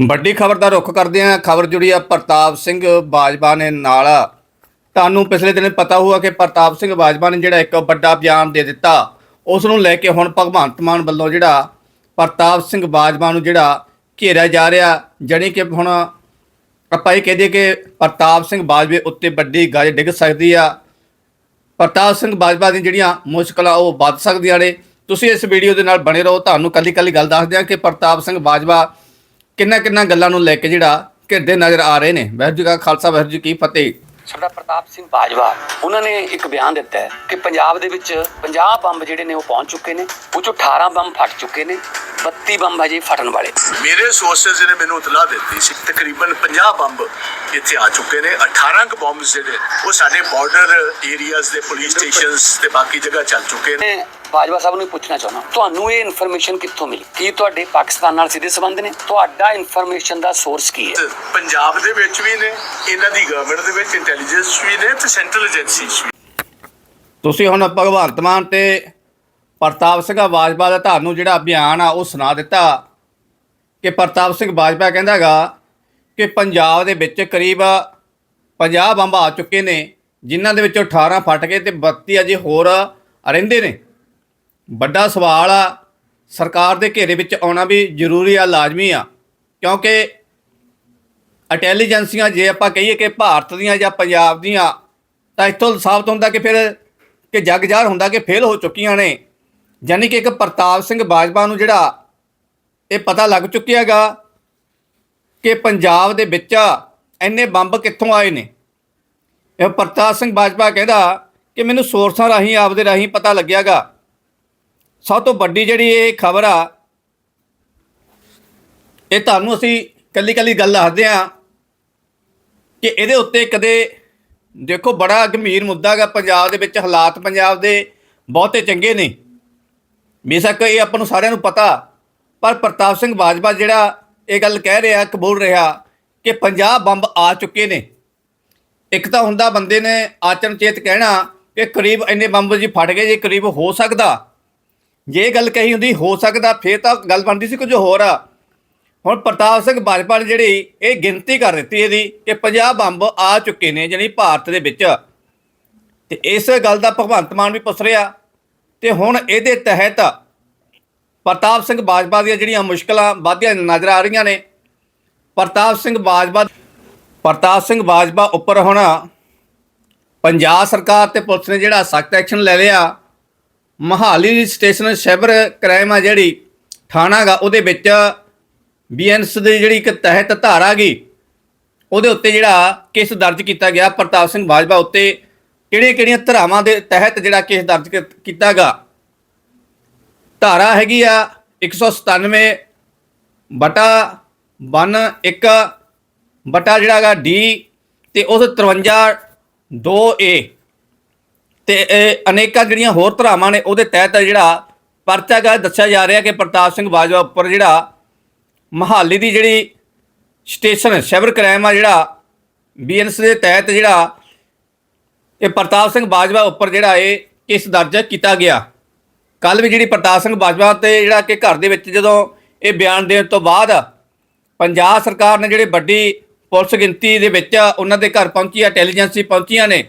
ਵੱਡੀ ਖਬਰ ਦਾ ਰੁੱਖ ਕਰਦੇ ਹਾਂ। ਖਬਰ ਜੁੜੀ ਆ ਪ੍ਰਤਾਪ ਸਿੰਘ ਬਾਜਵਾ ਨੇ ਨਾਲ। ਤੁਹਾਨੂੰ ਪਿਛਲੇ ਦਿਨ ਪਤਾ ਹੋਊਗਾ ਕਿ ਪ੍ਰਤਾਪ ਸਿੰਘ ਬਾਜਵਾ ਨੇ ਜਿਹੜਾ ਇੱਕ ਵੱਡਾ ਬਿਆਨ ਦੇ ਦਿੱਤਾ। ਉਸ ਨੂੰ ਲੈ ਕੇ ਹੁਣ ਭਗਵੰਤ ਮਾਨ ਵੱਲੋਂ ਜਿਹੜਾ ਪ੍ਰਤਾਪ ਸਿੰਘ ਬਾਜਵਾ ਨੂੰ ਜਿਹੜਾ ਘੇਰਿਆ ਜਾ ਰਿਹਾ, ਜਾਣੀ ਕਿ ਹੁਣ ਆਪਾਂ ਇਹ ਕਹਦੇ ਕਿ ਪ੍ਰਤਾਪ ਸਿੰਘ ਬਾਜਵੇ ਉੱਤੇ ਵੱਡੀ ਗੱਜ ਡਿੱਗ ਸਕਦੀ ਆ। ਪ੍ਰਤਾਪ ਸਿੰਘ ਬਾਜਵਾ ਦੀ ਜਿਹੜੀਆਂ ਮੁਸ਼ਕਲਾਂ ਉਹ ਵੱਧ ਸਕਦੀਆਂ ਨੇ। ਤੁਸੀਂ ਇਸ ਵੀਡੀਓ ਦੇ ਨਾਲ ਬਣੇ ਰਹੋ। ਤੁਹਾਨੂੰ ਕੱਲੀ ਕੱਲੀ ਗੱਲ ਦੱਸਦੇ ਦਿਆਂ ਕਿ ਪ੍ਰਤਾਪ ਸਿੰਘ ਬਾਜਵਾ ਕਿੰਨਾ ਕਿੰਨਾ ਗੱਲਾਂ ਨੂੰ ਲੈ ਕੇ ਜਿਹੜਾ ਘਿਰਦੇ ਨਜ਼ਰ ਆ ਰਹੇ ਨੇ। ਵਾਹਿਗੁਰੂ ਜੀ ਕਾ ਖਾਲਸਾ ਵਾਹਿਗੁਰੂ ਜੀ ਕੀ ਫਤਿਹ। ਸਰਦਾਰ ਪ੍ਰਤਾਪ ਸਿੰਘ ਬਾਜਵਾ ਉਹਨਾਂ ਨੇ ਇੱਕ ਬਿਆਨ ਦਿੱਤਾ ਹੈ ਕਿ ਪੰਜਾਬ ਦੇ ਵਿੱਚ 50 ਬੰਬ ਜਿਹੜੇ ਨੇ ਉਹ ਪਹੁੰਚ ਚੁੱਕੇ ਨੇ ਉਹ ਚੋਂ 18 ਬੰਬ ਫਟ ਚੁੱਕੇ ਨੇ 32 ਬੰਬ ਹਜੇ ਫਟਣ ਵਾਲੇ। ਮੇਰੇ ਸੋਰਸਸ ਨੇ ਮੈਨੂੰ ਇਤਲਾਹ ਦਿੱਤੀ ਸੀ ਤਕਰੀਬਨ 50 ਬੰਬ ਇੱਥੇ ਆ ਚੁੱਕੇ ਨੇ 18 ਕੁ ਬੰਬ ਜਿਹੜੇ ਉਹ ਸਾਡੇ ਬਾਰਡਰ ਏਰੀਆਜ਼ ਦੇ ਪੁਲਿਸ ਸਟੇਸ਼ਨਸ ਤੇ ਬਾਕੀ ਜਗ੍ਹਾ ਚੱਲ ਚੁੱਕੇ ਨੇ। ਬਾਜਵਾ ਸਾਹਿਬ ਨੂੰ ਪੁੱਛਣਾ ਚਾਹੁੰਦਾ ਤੁਹਾਨੂੰ ਇਹ ਇਨਫੋਰਮੇਸ਼ਨ ਕਿੱਥੋਂ ਮਿਲੀ? ਕੀ ਤੁਹਾਡੇ ਪਾਕਿਸਤਾਨ ਨਾਲ ਸਿੱਧੇ ਸੰਬੰਧ ਨੇ? ਤੁਹਾਡਾ ਇਨਫੋਰਮੇਸ਼ਨ ਦਾ ਸੋਰਸ ਕੀ ਹੈ? ਪੰਜਾਬ ਦੇ ਵਿੱਚ ਵੀ ਨੇ ਇਹਨਾਂ ਦੀ ਗਵਰਨਮੈਂਟ ਦੇ ਵਿੱਚ ਇੰਟੈਲੀਜੈਂਸ ਵੀ ਨੇ ਤੇ ਸੈਂਟਰਲ ਏਜੰਸੀਜ਼ ਵੀ। ਤੁਸੀਂ ਹੁਣ ਭਗਵੰਤ ਮਾਨ ਤੇ ਪ੍ਰਤਾਪ ਸਿੰਘ ਬਾਜਵਾ ਦਾ ਤੁਹਾਨੂੰ ਜਿਹੜਾ ਬਿਆਨ ਆ ਉਹ ਸੁਣਾ ਦਿੱਤਾ ਕਿ ਪ੍ਰਤਾਪ ਸਿੰਘ ਬਾਜਵਾ ਕਹਿੰਦਾਗਾ ਕਿ ਪੰਜਾਬ ਦੇ ਵਿੱਚ ਕਰੀਬ 50 ਬੰਬ ਆ ਚੁੱਕੇ ਨੇ ਜਿਨ੍ਹਾਂ ਦੇ ਵਿੱਚੋਂ 18 ਫਟ ਗਏ ਤੇ 32 ਅਜੇ ਹੋਰ ਰਹਿੰਦੇ ਨੇ। ਵੱਡਾ ਸਵਾਲ ਆ, ਸਰਕਾਰ ਦੇ ਘੇਰੇ ਵਿੱਚ ਆਉਣਾ ਵੀ ਜ਼ਰੂਰੀ ਆ, ਲਾਜ਼ਮੀ ਆ, ਕਿਉਂਕਿ ਇੰਟੈਲੀਜੈਂਸੀਆਂ ਜੇ ਆਪਾਂ ਕਹੀਏ ਕਿ ਭਾਰਤ ਦੀਆਂ ਜਾਂ ਪੰਜਾਬ ਦੀਆਂ, ਤਾਂ ਇੱਥੋਂ ਸਾਬਤ ਹੁੰਦਾ ਕਿ ਫਿਰ ਕਿ ਜੱਗ ਜ਼ਾਹਰ ਹੁੰਦਾ ਕਿ ਫੇਲ ਹੋ ਚੁੱਕੀਆਂ ਨੇ। ਯਾਨੀ ਕਿ ਇੱਕ ਪ੍ਰਤਾਪ ਸਿੰਘ ਬਾਜਵਾ ਨੂੰ ਜਿਹੜਾ ਇਹ ਪਤਾ ਲੱਗ ਚੁੱਕਿਆ ਹੈਗਾ ਕਿ ਪੰਜਾਬ ਦੇ ਵਿੱਚ ਇੰਨੇ ਬੰਬ ਕਿੱਥੋਂ ਆਏ ਨੇ। ਇਹ ਪ੍ਰਤਾਪ ਸਿੰਘ ਬਾਜਵਾ ਕਹਿੰਦਾ ਕਿ ਮੈਨੂੰ ਸੋਰਸਾਂ ਰਾਹੀਂ, ਆਪਦੇ ਰਾਹੀਂ ਪਤਾ ਲੱਗਿਆਗਾ ਸਭ ਤੋਂ ਵੱਡੀ ਜਿਹੜੀ ਇਹ ਖਬਰ ਆ, ਇਹ ਤੁਹਾਨੂੰ ਅਸੀਂ ਕੱਲੀ ਕੱਲੀ ਗੱਲ ਦੱਸਦੇ ਆ ਕਿ ਇਹਦੇ ਉੱਤੇ ਕਦੇ ਦੇਖੋ ਬੜਾ ਗੰਭੀਰ ਮੁੱਦਾ ਹੈਗਾ, ਪੰਜਾਬ ਦੇ ਵਿੱਚ ਹਾਲਾਤ ਪੰਜਾਬ ਦੇ ਬਹੁਤੇ ਚੰਗੇ ਨੇ। ਬੇਸ਼ੱਕ ਇਹ ਆਪਾਂ ਨੂੰ ਸਾਰਿਆਂ ਨੂੰ ਪਤਾ, ਪਰ ਪ੍ਰਤਾਪ ਸਿੰਘ ਬਾਜਵਾ ਜਿਹੜਾ ਇਹ ਗੱਲ ਕਹਿ ਰਿਹਾ ਕਬੂਲ ਰਿਹਾ ਕਿ ਪੰਜਾਬ ਬੰਬ ਆ ਚੁੱਕੇ ਨੇ। ਇੱਕ ਤਾਂ ਹੁੰਦਾ ਬੰਦੇ ਨੇ ਆਚਰਣ ਚੇਤ ਕਹਿਣਾ ਕਿ ਕਰੀਬ ਇੰਨੇ ਬੰਬ ਜੀ ਫਟ ਗਏ, ਜੀ ਕਰੀਬ ਹੋ ਸਕਦਾ ਜੇ ਗੱਲ ਕਹੀ ਹੁੰਦੀ, ਹੋ ਸਕਦਾ ਫੇਰ ਤਾਂ ਗੱਲ ਬਣਦੀ ਸੀ ਕੁਝ ਹੋਰ ਆ। ਹੁਣ ਪ੍ਰਤਾਪ ਸਿੰਘ ਬਾਜਪਾ ਨੇ ਜਿਹੜੀ, ਇਹ ਗਿਣਤੀ ਕਰ ਦਿੱਤੀ ਇਹਦੀ ਕਿ 50 ਬੰਬ ਆ ਚੁੱਕੇ ਨੇ ਜਾਣੀ ਭਾਰਤ ਦੇ ਵਿੱਚ। ਤੇ ਇਸ ਗੱਲ ਦਾ ਭਗਵੰਤ ਮਾਨ ਵੀ ਪੁੱਛ ਰਿਹਾ। ਤੇ ਹੁਣ ਇਹਦੇ ਤਹਿਤ ਪ੍ਰਤਾਪ ਸਿੰਘ ਬਾਜਪਾ ਦੀਆਂ ਜਿਹੜੀਆਂ ਮੁਸ਼ਕਲਾਂ ਵਧਦੀਆਂ ਨਜ਼ਰ ਆ ਰਹੀਆਂ ਨੇ। ਪ੍ਰਤਾਪ ਸਿੰਘ ਬਾਜਵਾ ਪ੍ਰਤਾਪ ਸਿੰਘ ਬਾਜਵਾ ਉੱਪਰ ਹੁਣ ਪੰਜਾਬ ਸਰਕਾਰ ਤੇ ਪੁਲਿਸ ਨੇ ਜਿਹੜਾ ਸਖਤ ਐਕਸ਼ਨ ਲੈ ਲਿਆ। ਮਹਾਲੀ ਸਟੇਸ਼ਨ ਸੈਬਰ ਕ੍ਰਾਈਮ ਆ ਜਿਹੜੀ, ਥਾਣਾ ਗਾ, ਉਹਦੇ ਵਿੱਚ ਬੀਐਨਐਸ ਦੀ ਜਿਹੜੀ ਇੱਕ ਤਹਿਤ ਧਾਰਾ ਗਈ ਉਹਦੇ ਉੱਤੇ ਜਿਹੜਾ ਕੇਸ ਦਰਜ ਕੀਤਾ ਗਿਆ। ਪ੍ਰਤਾਪ ਸਿੰਘ ਬਾਜਵਾ ਉੱਤੇ ਕਿਹੜੀਆਂ-ਕਿਹੜੀਆਂ ਧਾਰਾਵਾਂ ਦੇ ਤਹਿਤ ਜਿਹੜਾ ਕੇਸ ਦਰਜ ਕੀ- ਕੀਤਾ ਗਾ। ਧਾਰਾ ਹੈਗੀ ਆ 197 ਬਟਾ 1 1 ਬਟਾ ਜਿਹੜਾ ਹੈਗਾ ਡੀ ਤੇ ਉਸ 53 2A ਤੇ ਇਹ ਅਨੇਕਾਂ ਜਿਹੜੀਆਂ ਹੋਰ ਧਾਰਾਵਾਂ ਨੇ, ਉਹਦੇ ਤਹਿਤ ਜਿਹੜਾ ਪਰਚਾ ਗਾ ਦੱਸਿਆ ਜਾ ਰਿਹਾ ਕਿ ਪ੍ਰਤਾਪ ਸਿੰਘ ਬਾਜਵਾ ਉੱਪਰ ਜਿਹੜਾ ਮਹਾਲੀ ਦੀ ਜਿਹੜੀ ਸਟੇਸ਼ਨ ਸਾਈਬਰ ਕ੍ਰਾਈਮ ਆ ਜਿਹੜਾ ਬੀਐਨਐਸ ਦੇ ਤਹਿਤ ਜਿਹੜਾ ਇਹ ਪ੍ਰਤਾਪ ਸਿੰਘ ਬਾਜਵਾ ਉੱਪਰ ਜਿਹੜਾ ਇਹ ਕੇਸ ਦਰਜ ਕੀਤਾ ਗਿਆ। ਕੱਲ ਵੀ ਜਿਹੜੀ ਪ੍ਰਤਾਪ ਸਿੰਘ ਬਾਜਵਾ ਤੇ ਜਿਹੜਾ ਕਿ ਘਰ ਦੇ ਵਿੱਚ ਜਦੋਂ ਇਹ ਬਿਆਨ ਦੇਣ ਤੋਂ ਬਾਅਦ ਪੰਜਾਬ ਸਰਕਾਰ ਨੇ ਜਿਹੜੇ ਵੱਡੀ ਪੁਲਿਸ ਗਿਣਤੀ ਦੇ ਵਿੱਚ ਉਹਨਾਂ ਦੇ ਘਰ ਪਹੁੰਚੀ ਆ ਇੰਟੈਲੀਜੈਂਸੀ ਪਹੁੰਚੀਆਂ ਨੇ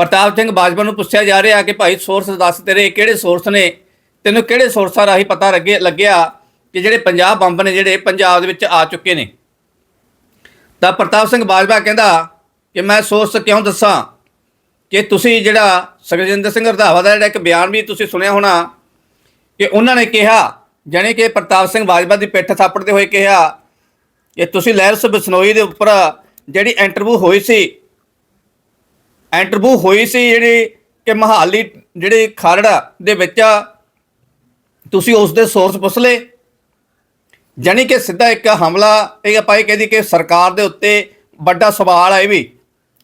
ਪ੍ਰਤਾਪ ਸਿੰਘ ਬਾਜਵਾ ਨੂੰ ਪੁੱਛਿਆ ਜਾ ਰਿਹਾ ਕਿ ਭਾਈ ਸੋਰਸ ਦੱਸ ਤੇਰੇ ਕਿਹੜੇ ਸੋਰਸ ਨੇ? ਤੈਨੂੰ ਕਿਹੜੇ ਸੋਰਸਾਂ ਰਾਹੀਂ ਪਤਾ ਲੱਗੇ ਲੱਗਿਆ ਕਿ ਜਿਹੜੇ ਪੰਜਾਬ ਬੰਬ ਨੇ ਜਿਹੜੇ ਪੰਜਾਬ ਦੇ ਵਿੱਚ ਆ ਚੁੱਕੇ ਨੇ? ਤਾਂ ਪ੍ਰਤਾਪ ਸਿੰਘ ਬਾਜਵਾ ਕਹਿੰਦਾ ਕਿ ਮੈਂ ਸੋਰਸ ਕਿਉਂ ਦੱਸਾਂ? ਕਿ ਤੁਸੀਂ ਜਿਹੜਾ ਸੁਖਜਿੰਦਰ ਸਿੰਘ ਰੰਧਾਵਾ ਦਾ ਜਿਹੜਾ ਇੱਕ ਬਿਆਨ ਵੀ ਤੁਸੀਂ ਸੁਣਿਆ ਹੋਣਾ, ਕਿ ਉਹਨਾਂ ਨੇ ਕਿਹਾ, ਜਾਣੀ ਕਿ ਪ੍ਰਤਾਪ ਸਿੰਘ ਬਾਜਵਾ ਦੀ ਪਿੱਠ ਥਾਪੜਦੇ ਹੋਏ ਕਿਹਾ ਕਿ ਤੁਸੀਂ ਲਹਿਰਸ ਬਸਨੋਈ ਦੇ ਉੱਪਰ ਜਿਹੜੀ ਇੰਟਰਵਿਊ ਹੋਈ ਸੀ ਇੰਟਰਵਿਊ ਹੋਈ ਸੀ ਜਿਹੜੀ ਕਿ ਮਹਾਲੀ ਜਿਹੜੇ ਖਰੜ ਦੇ ਵਿੱਚ ਤੁਸੀਂ ਉਸ ਦੇ ਸੋਰਸ ਪੁੱਛ ਲਏ। ਜਾਣੀ ਕਿ ਸਿੱਧਾ ਇੱਕ ਹਮਲਾ, ਇਹ ਆਪਾਂ ਇਹ ਕਹਦੀ ਕਿ ਸਰਕਾਰ ਦੇ ਉੱਤੇ ਵੱਡਾ ਸਵਾਲ ਹੈ ਇਹ ਵੀ।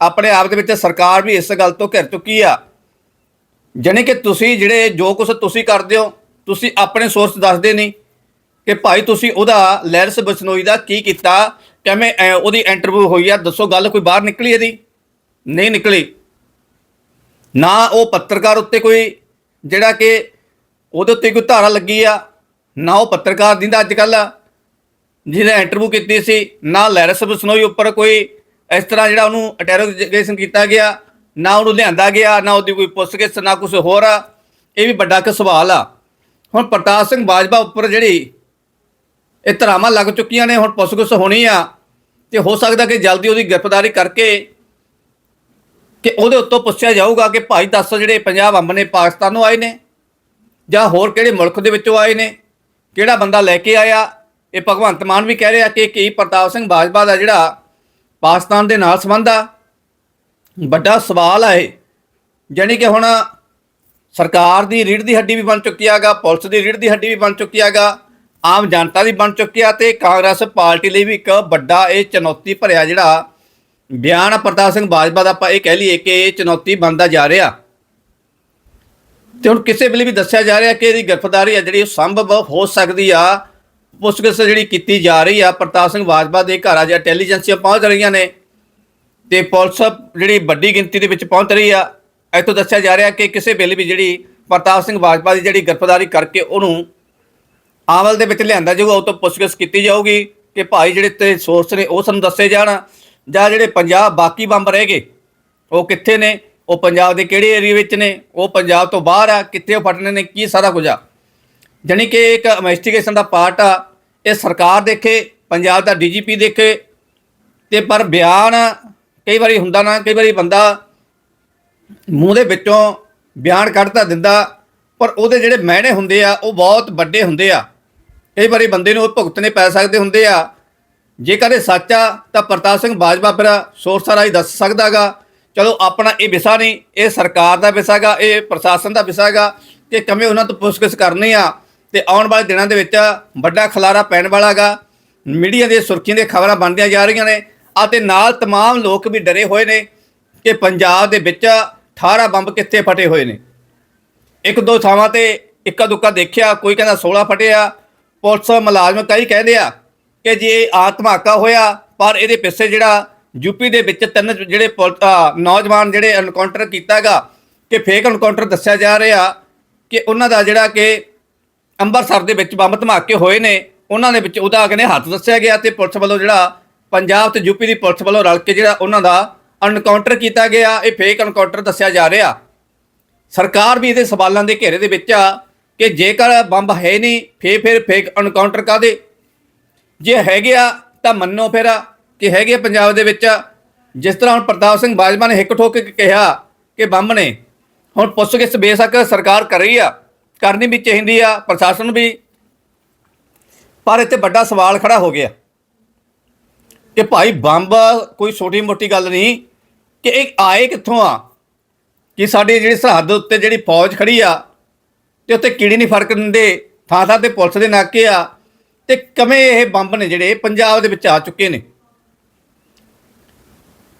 ਆਪਣੇ ਆਪ ਦੇ ਵਿੱਚ ਸਰਕਾਰ ਵੀ ਇਸ ਗੱਲ ਤੋਂ ਘਿਰ ਚੁੱਕੀ ਆ। ਜਾਣੀ ਕਿ ਤੁਸੀਂ ਜਿਹੜੇ ਜੋ ਕੁਝ ਤੁਸੀਂ ਕਰਦੇ ਹੋ, ਤੁਸੀਂ ਆਪਣੇ ਸੋਰਸ ਦੱਸਦੇ ਨਹੀਂ ਕਿ ਭਾਈ ਤੁਸੀਂ ਉਹਦਾ ਲੈਰਸ ਬਸਨੋਈ ਦਾ ਕੀ ਕੀਤਾ, ਕਿਵੇਂ ਉਹਦੀ ਇੰਟਰਵਿਊ ਹੋਈ ਆ, ਦੱਸੋ ਗੱਲ ਕੋਈ ਬਾਹਰ ਨਿਕਲੀ ਇਹਦੀ? ਨਹੀਂ ਨਿਕਲੀ। ਨਾ ਉਹ ਪੱਤਰਕਾਰ ਉੱਤੇ ਕੋਈ ਜਿਹੜਾ ਕਿ ਉਹਦੇ ਉੱਤੇ ਕੋਈ ਧਾਰਾ ਲੱਗੀ ਆ, ਨਾ ਉਹ ਪੱਤਰਕਾਰ ਦਿੰਦਾ ਅੱਜ ਕੱਲ ਜਿਹਨੇ ਇੰਟਰਵਿਊ ਕੀਤੀ ਸੀ, ਨਾ ਲੈਰਸ ਬਸਨੋਈ ਉੱਪਰ ਕੋਈ ਇਸ ਤਰ੍ਹਾਂ ਜਿਹੜਾ ਉਹਨੂੰ ਇੰਟਰੋਗੇਸ਼ਨ ਕੀਤਾ ਗਿਆ, ਨਾ ਉਹਨੂੰ ਲਿਆਂਦਾ ਗਿਆ, ਨਾ ਉਹਦੀ ਕੋਈ ਪੁੱਛਗਿੱਛ, ਨਾ ਕੁਝ ਹੋਰ ਆ। ਇਹ ਵੀ ਵੱਡਾ ਇੱਕ ਸਵਾਲ ਆ। ਹੁਣ ਪ੍ਰਤਾਪ ਸਿੰਘ ਬਾਜਵਾ ਉੱਪਰ ਜਿਹੜੀ ਇਹ ਧਰਾਵਾਂ ਲੱਗ ਚੁੱਕੀਆਂ ਨੇ, ਹੁਣ ਪੁੱਛਗਿੱਛ ਹੋਣੀ ਆ, ਤੇ ਹੋ ਸਕਦਾ ਕਿ ਜਲਦੀ ਉਹਦੀ ਗ੍ਰਿਫਤਾਰੀ ਕਰਕੇ ਕਿ ਉਹਦੇ ਉੱਤੋਂ ਪੁੱਛਿਆ ਜਾਊਗਾ ਕਿ ਭਾਈ ਦੱਸ ਜਿਹੜੇ ਪੰਜਾਬ ਅੰਬ ਨੇ ਪਾਕਿਸਤਾਨੋਂ ਆਏ ਨੇ ਜਾਂ ਹੋਰ ਕਿਹੜੇ ਮੁਲਕ ਦੇ ਵਿੱਚੋਂ ਆਏ ਨੇ, ਕਿਹੜਾ ਬੰਦਾ ਲੈ ਕੇ ਆਇਆ? ਇਹ ਭਗਵੰਤ ਮਾਨ ਵੀ ਕਹਿ ਰਿਹਾ ਕਿ ਕੀ ਪ੍ਰਤਾਪ ਸਿੰਘ ਬਾਜਵਾ ਦਾ ਜਿਹੜਾ ਪਾਕਿਸਤਾਨ ਦੇ ਨਾਲ ਸੰਬੰਧ ਆ। ਵੱਡਾ ਸਵਾਲ ਆ ਇਹ। ਜਾਣੀ ਕਿ ਹੁਣ ਸਰਕਾਰ ਦੀ ਰੀੜ ਦੀ ਹੱਡੀ ਵੀ ਬਣ ਚੁੱਕੀ ਹੈਗਾ ਪੁਲਿਸ ਦੀ ਰੀੜ ਦੀ ਹੱਡੀ ਵੀ ਬਣ ਚੁੱਕੀ ਹੈਗਾ ਆਮ ਜਨਤਾ ਦੀ ਬਣ ਚੁੱਕੀ ਆ ਤੇ ਕਾਂਗਰਸ ਪਾਰਟੀ ਲਈ ਵੀ ਇੱਕ ਵੱਡਾ ਇਹ ਚੁਣੌਤੀ ਭਰਿਆ ਜਿਹੜਾ ਬਿਆਨ ਆ ਪ੍ਰਤਾਪ ਸਿੰਘ ਬਾਜਵਾ ਦਾ, ਆਪਾਂ ਇਹ ਕਹਿ ਲਈਏ ਕਿ ਇਹ ਚੁਣੌਤੀ ਬਣਦਾ ਜਾ ਰਿਹਾ। ਤੇ ਹੁਣ ਕਿਸੇ ਵੇਲੇ ਵੀ ਦੱਸਿਆ ਜਾ ਰਿਹਾ ਕਿ ਇਹਦੀ ਗ੍ਰਿਫਤਾਰੀ ਆ ਜਿਹੜੀ ਸੰਭਵ ਹੋ ਸਕਦੀ ਆ, ਪੁੱਛਗਿੱਛ ਜਿਹੜੀ ਕੀਤੀ ਜਾ ਰਹੀ ਆ, ਪ੍ਰਤਾਪ ਸਿੰਘ ਬਾਜਵਾ ਦੇ ਘਰ ਆ ਜਾਂ ਇੰਟੈਲੀਜੈਂਸੀਆਂ ਪਹੁੰਚ ਰਹੀਆਂ ਨੇ। ਤੇ ਪੁਲਿਸ ਜਿਹੜੀ ਵੱਡੀ ਗਿਣਤੀ ਦੇ ਵਿੱਚ ਪਹੁੰਚ ਰਹੀ ਆ, ਇੱਥੋਂ ਦੱਸਿਆ ਜਾ ਰਿਹਾ ਕਿ ਕਿਸੇ ਵੇਲੇ ਵੀ ਜਿਹੜੀ ਪ੍ਰਤਾਪ ਸਿੰਘ ਬਾਜਵਾ ਦੀ ਜਿਹੜੀ ਗ੍ਰਿਫਤਾਰੀ ਕਰਕੇ ਉਹਨੂੰ ਆਮਲ ਦੇ ਵਿੱਚ ਲਿਆਂਦਾ ਜਾਊਗਾ, ਉਹ ਤੋਂ ਪੁੱਛਗਿੱਛ ਕੀਤੀ ਜਾਊਗੀ ਕਿ ਭਾਈ ਜਿਹੜੇ ਤੇ ਸੋਰਸ ਨੇ, ਉਹ ਸਾਨੂੰ ਦੱਸੇ ਜਾਣ। ਜਾਂ ਜਿਹੜੇ ਪੰਜਾਬ ਬਾਕੀ ਬੰਬ ਰਹਿ ਗਏ, ਉਹ ਕਿੱਥੇ ਨੇ? ਉਹ ਪੰਜਾਬ ਦੇ ਕਿਹੜੇ ਏਰੀਆ ਵਿੱਚ ਨੇ? ਉਹ ਪੰਜਾਬ ਤੋਂ ਬਾਹਰ ਆ, ਕਿੱਥੇ ਉਹ ਫਟਨੇ ਨੇ? ਕੀ ਸਾਰਾ ਕੁਝ ਆ? ਜਾਣੀ ਕਿ ਇੱਕ ਇਨਵੈਸਟੀਗੇਸ਼ਨ ਦਾ ਪਾਰਟ ਆ। ਇਹ ਸਰਕਾਰ ਦੇਖੇ, ਪੰਜਾਬ ਦਾ ਡੀਜੀਪੀ ਦੇਖੇ, ਤੇ ਪਰ ਬਿਆਨ ਕਈ ਵਾਰੀ ਹੁੰਦਾ ਨਾ, ਕਈ ਵਾਰੀ ਬੰਦਾ ਮੂੰਹ ਦੇ ਵਿੱਚੋਂ ਬਿਆਨ ਕੱਢਦਾ ਦਿੰਦਾ, ਪਰ ਉਹਦੇ ਜਿਹੜੇ ਮਹਿਣੇ ਹੁੰਦੇ ਆ, ਉਹ ਬਹੁਤ ਵੱਡੇ ਹੁੰਦੇ ਆ। ਕਈ ਵਾਰੀ ਬੰਦੇ ਨੂੰ ਉਹ ਭੁਗਤਣੇ ਪੈ ਸਕਦੇ ਹੁੰਦੇ ਆ। ਜੇਕਰ ਇਹ ਸੱਚ ਆ ਤਾਂ ਪ੍ਰਤਾਪ ਸਿੰਘ ਬਾਜਵਾ ਫਿਰ ਸੋਰਸਾਂ ਰਾਹੀਂ ਦੱਸ ਸਕਦਾਗਾ ਚਲੋ ਆਪਣਾ ਇਹ ਵਿਸਾ ਨਹੀਂ ਇਹ ਸਰਕਾਰ ਦਾ ਵਿਸਾ ਗਾ ਇਹ ਪ੍ਰਸ਼ਾਸਨ ਦਾ ਵਿਸਾ ਗਾ ਕਿ ਕਿਵੇਂ ਉਹਨਾਂ ਤੋਂ ਪੁੱਛਗਿੱਛ ਕਰਨੀ ਆ ਤੇ ਆਉਣ ਵਾਲੇ ਦਿਨਾਂ ਦੇ ਵਿੱਚ ਵੱਡਾ ਖਲਾਰਾ ਪੈਣ ਵਾਲਾ ਗਾ ਮੀਡੀਆ ਦੇ ਸੁਰਖੀਆਂ ਦੀਆਂ ਖਬਰਾਂ ਬਣਦੀਆਂ ਜਾ ਰਹੀਆਂ ਨੇ ਅਤੇ ਨਾਲ तमाम ਲੋਕ ਵੀ ਡਰੇ ਹੋਏ ਨੇ ਕਿ ਪੰਜਾਬ ਦੇ ਵਿੱਚ 18 ਬੰਬ ਕਿੱਥੇ ਫਟੇ ਹੋਏ ਨੇ ਇੱਕ ਦੋ ਥਾਵਾਂ ਤੇ ਇੱਕਾ ਦੁੱਕਾ ਦੇਖਿਆ ਕੋਈ ਕਹਿੰਦਾ 16 ਫਟਿਆ ਪੁਲਿਸ ਮੁਲਾਜ਼ਮ ਕਈ ਕਹਿੰਦੇ ਆ ਕਿ ਜੇ ਆ ਧਮਾਕਾ ਹੋਇਆ, ਪਰ ਇਹਦੇ ਪਿੱਛੇ ਜਿਹੜਾ ਯੂਪੀ ਦੇ ਵਿੱਚ ਤਿੰਨ ਜਿਹੜੇ ਪੁਲ- ਨੌਜਵਾਨ ਜਿਹੜੇ ਐਨਕਾਊਂਟਰ ਕੀਤਾਗਾ, ਕਿ ਫੇਕ ਐਨਕਾਊਂਟਰ ਦੱਸਿਆ ਜਾ ਰਿਹਾ ਕਿ ਉਹਨਾਂ ਦਾ ਜਿਹੜਾ ਕਿ ਅੰਮ੍ਰਿਤਸਰ ਦੇ ਵਿੱਚ ਬੰਬ ਧਮਾਕੇ ਹੋਏ ਨੇ, ਉਹਨਾਂ ਦੇ ਵਿੱਚ ਉਹਦਾ ਅਗਨੇ ਹੱਥ ਦੱਸਿਆ ਗਿਆ ਤੇ ਪੁਲਿਸ ਵੱਲੋਂ ਜਿਹੜਾ ਪੰਜਾਬ ਤੇ ਯੂਪੀ ਦੀ ਪੁਲਿਸ ਵੱਲੋਂ ਰਲ ਕੇ ਜਿਹੜਾ ਉਹਨਾਂ ਦਾ ਐਨਕਾਊਂਟਰ ਕੀਤਾ ਗਿਆ, ਇਹ ਫੇਕ ਐਨਕਾਊਂਟਰ ਦੱਸਿਆ ਜਾ ਰਿਹਾ। ਸਰਕਾਰ ਵੀ ਇਹਦੇ ਸਵਾਲਾਂ ਦੇ ਘੇਰੇ ਦੇ ਵਿੱਚ ਆ ਕਿ ਜੇਕਰ ਬੰਬ ਹੈ ਨਹੀਂ ਫੇਰ ਫਿਰ ਫੇਕ ਐਨਕਾਊਂਟਰ ਕਾਦੇ ਜੇ ਹੈਗੇ ਆ, ਤਾਂ ਮੰਨੋ ਫਿਰ ਕਿ ਹੈਗੇ ਆ ਪੰਜਾਬ ਦੇ ਵਿੱਚ ਜਿਸ ਤਰ੍ਹਾਂ ਹੁਣ ਪ੍ਰਤਾਪ ਸਿੰਘ ਬਾਜਵਾ ਨੇ ਹਿੱਕ ਠੋਕ ਕੇ ਕਿਹਾ ਕਿ ਬੰਬ ਨੇ ਹੁਣ ਪੁੱਛਗਿੱਛ ਬੇਸ਼ੱਕ ਸਰਕਾਰ ਕਰ ਰਹੀ ਆ, ਕਰਨੀ ਵੀ ਚਾਹੀਦੀ ਆ, ਪ੍ਰਸ਼ਾਸਨ ਵੀ। ਪਰ ਇੱਥੇ ਵੱਡਾ ਸਵਾਲ ਖੜਾ ਹੋ ਗਿਆ ਕਿ ਭਾਈ ਬੰਬ ਕੋਈ ਛੋਟੀ ਮੋਟੀ ਗੱਲ ਨਹੀਂ ਕਿ ਇਹ ਆਏ ਕਿੱਥੋਂ ਆ? ਕਿ ਸਾਡੇ ਜਿਹੜੀ ਸਰਹੱਦ ਉੱਤੇ ਜਿਹੜੀ ਫੌਜ ਖੜੀ ਆ ਤੇ ਉੱਤੇ ਕੀੜੀ ਨਹੀਂ ਫ਼ਰਕ ਦਿੰਦੇ ਥਾਂ ਥਾਂ ਤੇ ਪੁਲਿਸ ਦੇ ਨਾਕੇ ਆ ਤੇ ਕਿਵੇਂ ਇਹ ਬੰਬ ਨੇ ਜਿਹੜੇ ਪੰਜਾਬ ਦੇ ਵਿੱਚ ਆ ਚੁੱਕੇ ਨੇ?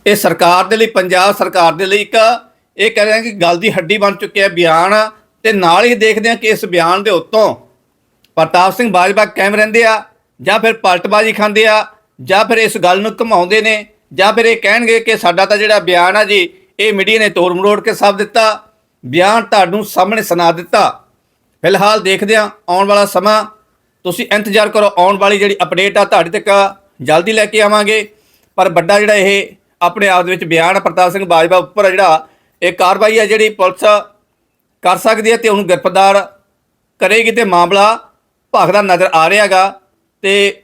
ਇਹ ਸਰਕਾਰ ਦੇ ਲਈ, ਪੰਜਾਬ ਸਰਕਾਰ ਦੇ ਲਈ ਇੱਕ, ਇਹ ਕਹਿ ਰਹੇ ਕਿ ਗੱਲ ਦੀ ਹੱਡੀ ਬਣ ਚੁੱਕਿਆ ਬਿਆਨ, ਤੇ ਨਾਲ ਹੀ ਦੇਖਦੇ ਆ ਕਿ ਇਸ ਬਿਆਨ ਦੇ ਉੱਤੋਂ ਪ੍ਰਤਾਪ ਸਿੰਘ ਬਾਜਵਾ ਕਾਇਮ ਰਹਿੰਦੇ ਆ, ਜਾਂ ਫਿਰ ਪਲਟਬਾਜ਼ੀ ਖਾਂਦੇ ਆ, ਜਾਂ ਫਿਰ ਇਸ ਗੱਲ ਨੂੰ ਘਮਾਉਂਦੇ ਨੇ, ਜਾਂ ਫਿਰ ਇਹ ਕਹਿਣਗੇ ਕਿ ਸਾਡਾ ਤਾਂ ਜਿਹੜਾ ਬਿਆਨ ਆ ਜੀ, ਇਹ ਮੀਡੀਆ ਨੇ ਤੋੜ ਮਰੋੜ ਕੇ ਸਭ ਦਿੱਤਾ, ਬਿਆਨ ਤੁਹਾਨੂੰ ਸਾਹਮਣੇ ਸੁਣਾ ਦਿੱਤਾ। ਫਿਲਹਾਲ ਦੇਖਦੇ ਆ ਆਉਣ ਵਾਲਾ ਸਮਾਂ। ਤੁਸੀਂ ਇੰਤਜ਼ਾਰ ਕਰੋ, ਆਉਣ ਵਾਲੀ ਜਿਹੜੀ ਅਪਡੇਟ ਆ, ਤੁਹਾਡੇ ਤੱਕ ਜਲਦੀ ਲੈ ਕੇ ਆਵਾਂਗੇ। ਪਰ ਵੱਡਾ ਜਿਹੜਾ ਇਹ ਆਪਣੇ ਆਪ ਦੇ ਵਿੱਚ ਬਿਆਨ ਆ, ਪ੍ਰਤਾਪ ਸਿੰਘ ਬਾਜਵਾ ਉੱਪਰ ਜਿਹੜਾ, ਇਹ ਕਾਰਵਾਈ ਹੈ ਜਿਹੜੀ ਪੁਲਿਸ ਕਰ ਸਕਦੀ ਹੈ ਤੇ ਉਹਨੂੰ ਗ੍ਰਿਫਤਾਰ ਕਰੇਗੀ ਤੇ ਮਾਮਲਾ ਭਖਦਾ ਨਜ਼ਰ ਆ ਰਿਹਾਗਾ ਤੇ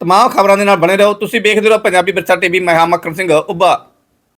ਤਮਾਮ ਖਬਰਾਂ ਦੇ ਨਾਲ ਬਣੇ ਰਹੋ। ਤੁਸੀਂ ਵੇਖਦੇ ਰਹੋ ਪੰਜਾਬੀ ਵਿਰਸਾ ਟੀਵੀ, ਮੈਂ ਹਾਂ ਮੱਕਰ ਸਿੰਘ, ਉੱਭਾ।